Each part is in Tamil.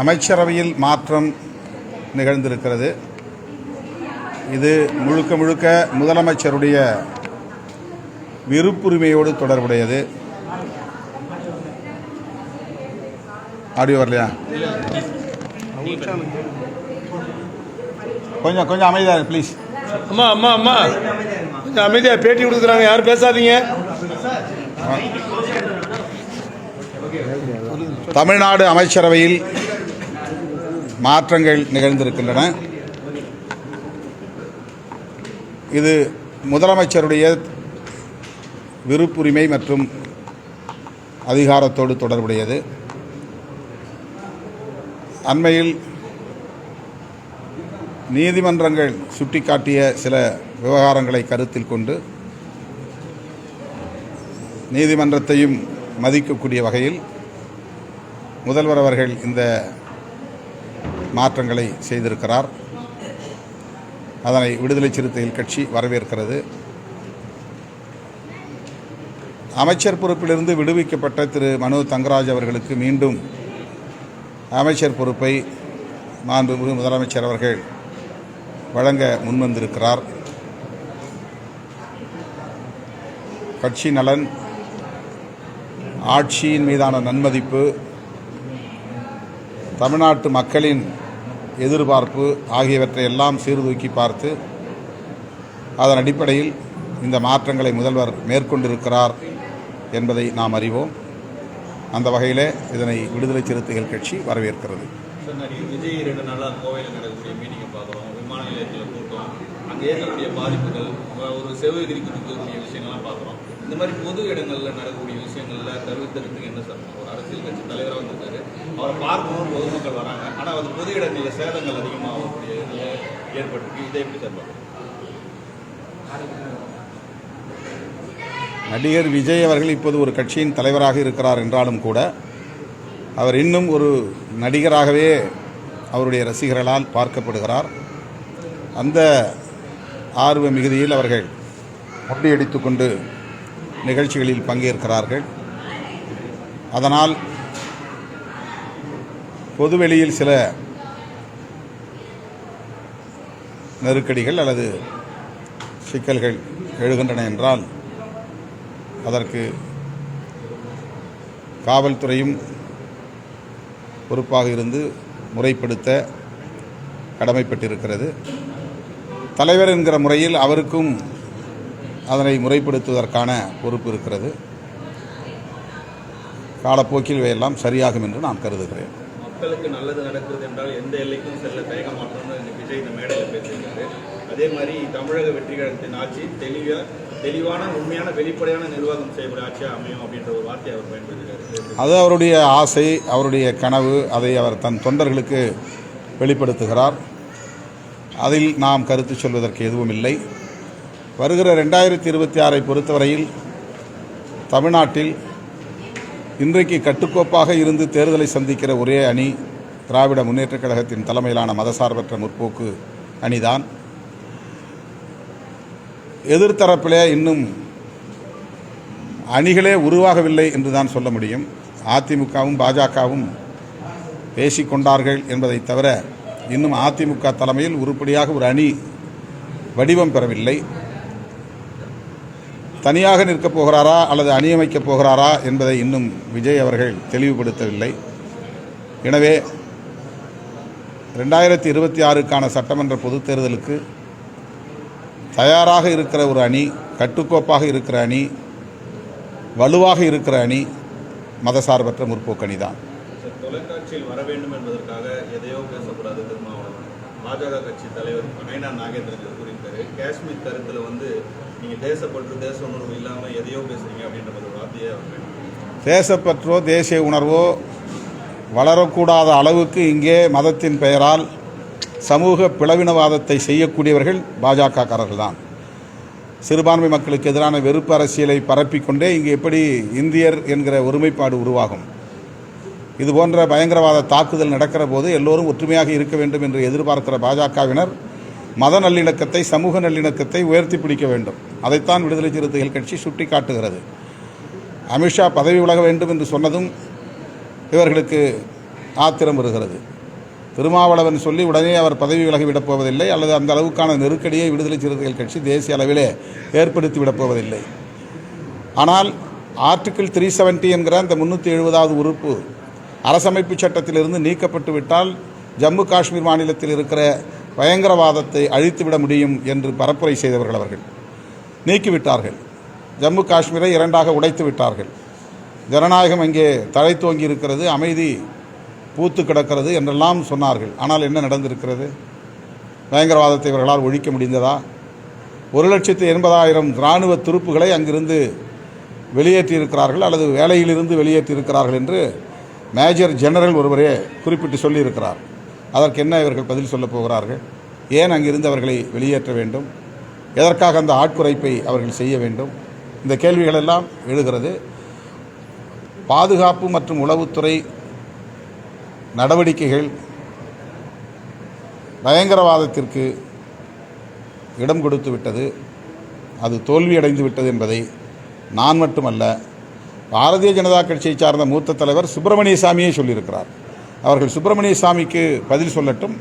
அமைச்சரவையில் மாற்றம் நிகழ்ந்திருக்கிறது. இது முழுக்க முழுக்க முதலமைச்சருடைய விருப்புரிமையோடு தொடர்புடையது. ஆடியோ வரலையா? கொஞ்சம் கொஞ்சம் அமைதியாக ப்ளீஸ் அம்மா அம்மா அம்மா. கொஞ்சம் அமைதியா பேட்டி கொடுக்குறாங்க யாரும் பேசாதீங்க. தமிழ்நாடு அமைச்சரவையில் மாற்றங்கள் நிகழ்ந்திருக்கின்றன. இது முதலமைச்சருடைய விருப்புரிமை மற்றும் அதிகாரத்தோடு தொடர்புடையது. அண்மையில் நீதிமன்றங்கள் சுட்டிக்காட்டிய சில விவகாரங்களை கருத்தில் கொண்டு நீதிமன்றத்தையும் மதிக்கக்கூடிய வகையில் முதல்வர் அவர்கள் இந்த மாற்றங்களை செய்திருக்கிறார். அதனை விடுதலை சிறுத்தைகள் கட்சி வரவேற்கிறது. அமைச்சர் பொறுப்பிலிருந்து விடுவிக்கப்பட்ட திரு. மனு தங்கராஜ் அவர்களுக்கு மீண்டும் அமைச்சர் பொறுப்பை மாண்புமிகு முதலமைச்சர் அவர்கள் வழங்க முன்வந்திருக்கிறார். கட்சி நலன் ஆட்சியின் மீதான நன்மதிப்பு தமிழ்நாட்டு மக்களின் எதிர்பார்ப்பு ஆகியவற்றை எல்லாம் சீர்தூக்கி பார்த்து அதன் அடிப்படையில் இந்த மாற்றங்களை முதல்வர் மேற்கொண்டிருக்கிறார் என்பதை நாம் அறிவோம். அந்த வகையில் இதனை விடுதலை சிறுத்தைகள் கட்சி வரவேற்கிறது. விஜய் ரெண்டு நாளாக கோவையில் நடக்கக்கூடிய மீட்டிங்கை பார்க்குறோம் விமான நிலையத்தில் கூட்டம் அங்கே ஏற்படக்கூடிய பாதிப்புகள் ஒரு செவ்வாய் இருக்கக்கூடிய விஷயங்கள்லாம் பார்க்குறோம். இந்த மாதிரி பொது இடங்களில் நடக்கக்கூடிய விஷயங்களில் தவிர்க்கிறதுக்கு என்ன சார் ஒரு அரசியல் கட்சி தலைவராக வந்திருக்காரு. அவரை பார்க்கணும் பொதுமக்கள் வராங்க. ஆனால் அது பொது இடங்களில் சேதங்கள் அதிகமாகக்கூடிய இதில் ஏற்பட்டிருக்கு. இதை எப்படி சார் நடிகர் விஜய் அவர்கள் இப்போது ஒரு கட்சியின் தலைவராக இருக்கிறார் என்றாலும் கூட அவர் இன்னும் ஒரு நடிகராகவே அவருடைய ரசிகர்களால் பார்க்கப்படுகிறார். அந்த ஆர்வ மிகுதியில் அவர்கள் முண்டியடித்துக் கொண்டு நிகழ்ச்சிகளில் பங்கேற்கிறார்கள். அதனால் பொதுவெளியில் சில நெருக்கடிகள் அல்லது சிக்கல்கள் எழுகின்றன என்றால் அதற்கு காவல்துறையும் பொறுப்பாக இருந்து முறைப்படுத்த கடமைப்பட்டிருக்கிறது. தலைவர் என்கிற முறையில் அவருக்கும் அதனை முறைப்படுத்துவதற்கான பொறுப்பு இருக்கிறது. காலப்போக்கில் இவையெல்லாம் சரியாகும் என்று நான் கருதுகிறேன். மக்களுக்கு நல்லது நடக்குது என்றால் எந்த எல்லைக்கும் செல்ல தயங்க மாட்டோம்னு விஜய் இந்த மேடையில் பேசியிருக்காரு. அதே மாதிரி தமிழக வெற்றி கழகத்தின் ஆட்சி தெளிவாக தெளிவான உண்மையான வெளிப்படையான நிர்வாகம் செய்யக்கூடிய ஆட்சியாக அமையும் அப்படின்ற ஒரு வார்த்தையை அவர் பயன்படுத்தியிருக்காரு. அது அவருடைய ஆசை அவருடைய கனவு அதை அவர் தன் தொண்டர்களுக்கு வெளிப்படுத்துகிறார். அதில் நாம் கருத்து சொல்வதற்கு எதுவும் இல்லை. வருகிற ரெண்டாயிரத்தி இருபத்தி ஆறை பொறுத்தவரையில் தமிழ்நாட்டில் இன்றைக்கு கட்டுக்கோப்பாக இருந்து தேர்தலை சந்திக்கிற ஒரே அணி திராவிட முன்னேற்றக் கழகத்தின் தலைமையிலான மதசார்பற்ற முற்போக்கு அணிதான். எதிர்த்தரப்பிலே இன்னும் அணிகளே உருவாகவில்லை என்று தான் சொல்ல முடியும். அதிமுகவும் பாஜகவும் பேசிக்கொண்டார்கள் என்பதை தவிர இன்னும் அதிமுக தலைமையில் உருப்படியாக ஒரு அணி வடிவம் பெறவில்லை. தனியாக நிற்கப் போகிறாரா அல்லது அணியமைக்கப் போகிறாரா என்பதை இன்னும் விஜய் அவர்கள் தெளிவுபடுத்தவில்லை. எனவே ரெண்டாயிரத்தி இருபத்தி ஆறுக்கான சட்டமன்ற பொதுத் தேர்தலுக்கு தயாராக இருக்கிற ஒரு அணி கட்டுக்கோப்பாக இருக்கிற அணி வலுவாக இருக்கிற அணி மதசார்பற்ற முற்போக்கு அணி தான் தொலைக்காட்சியில் வர வேண்டும் என்பதற்காக எதையோ பேசக்கூடாது திருமாவளவன். பாஜக கட்சி தலைவர் நயனா நாகேந்திரன் கூறியிருக்காரு. காஷ்மீர் கருத்தில் வந்து நீங்கள் தேசப்பற்று தேச உணர்வு இல்லாமல் எதையோ பேசுறீங்க அப்படின்ற ஒரு தேசப்பற்றோ தேசிய உணர்வோ வளரக்கூடாத அளவுக்கு இங்கே மதத்தின் பெயரால் சமூக பிளவினவாதத்தை செய்யக்கூடியவர்கள் பாஜகக்காரர்கள் தான் சிறுபான்மை மக்களுக்கு எதிரான வெறுப்பு அரசியலை பரப்பிக்கொண்டே இங்கே எப்படி இந்தியர் என்கிற ஒருமைப்பாடு உருவாகும்? இது போன்ற பயங்கரவாத தாக்குதல் நடக்கிற போது எல்லோரும் ஒற்றுமையாக இருக்க வேண்டும் என்று எதிர்பார்க்கிற பாஜகவினர் மத நல்லிணக்கத்தை சமூக நல்லிணக்கத்தை உயர்த்தி பிடிக்க வேண்டும். அதைத்தான் விடுதலை சிறுத்தைகள் கட்சி சுட்டிக்காட்டுகிறது. அமித்ஷா பதவி விலக வேண்டும் என்று சொன்னதும் இவர்களுக்கு ஆத்திரம் வருகிறது. திருமாவளவன் சொல்லி உடனே அவர் பதவி விலகி விடப் போவதில்லை அல்லது அந்த அளவுக்கான நெருக்கடியை விடுதலை சிறுத்தைகள் கட்சி தேசிய அளவிலே ஏற்படுத்தி விடப் போவதில்லை. ஆனால் ஆர்டிக்கிள் த்ரீ செவன்ட்டி என்கிற அந்த முந்நூற்றி எழுபதாவது உறுப்பு அரசமைப்பு சட்டத்திலிருந்து நீக்கப்பட்டு விட்டால் ஜம்மு காஷ்மீர் மாநிலத்தில் இருக்கிற பயங்கரவாதத்தை அழித்துவிட முடியும் என்று பரப்புரை செய்தவர்கள் அவர்கள். நீக்கிவிட்டார்கள். ஜம்மு காஷ்மீரை இரண்டாக உடைத்து விட்டார்கள். ஜனநாயகம் அங்கே தோங்கி இருக்கிறது அமைதி பூத்து கிடக்கிறது என்றெல்லாம் சொன்னார்கள். ஆனால் என்ன நடந்திருக்கிறது? பயங்கரவாதத்தை இவர்களால் ஒழிக்க முடிந்ததா? ஒரு லட்சத்து எண்பதாயிரம் இராணுவ துருப்புகளை அங்கிருந்து வெளியேற்றியிருக்கிறார்கள் அல்லது வேலையிலிருந்து வெளியேற்றியிருக்கிறார்கள் என்று மேஜர் ஜெனரல் ஒருவரே குறிப்பிட்டு சொல்லியிருக்கிறார். அதற்கு என்ன இவர்கள் பதில் சொல்லப் போகிறார்கள்? ஏன் அங்கிருந்து அவர்களை வெளியேற்ற வேண்டும்? எதற்காக அந்த ஆட்குறைப்பை அவர்கள் செய்ய வேண்டும்? இந்த கேள்விகளெல்லாம் எழுகிறது. பாதுகாப்பு மற்றும் உளவுத்துறை நடவடிக்கைகள் பயங்கரவாதத்திற்கு இடம் கொடுத்து விட்டது. அது தோல்வியடைந்து விட்டது என்பதை நான் மட்டுமல்ல பாரதிய ஜனதா கட்சியை சார்ந்த மூத்த தலைவர் சுப்பிரமணிய சாமியை சொல்லியிருக்கிறார். அவர்கள் சுப்பிரமணிய சாமிக்கு பதில் சொல்லட்டும்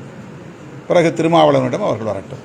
பிறகு திருமாவளவனிடம் அவர்கள் வரட்டும்.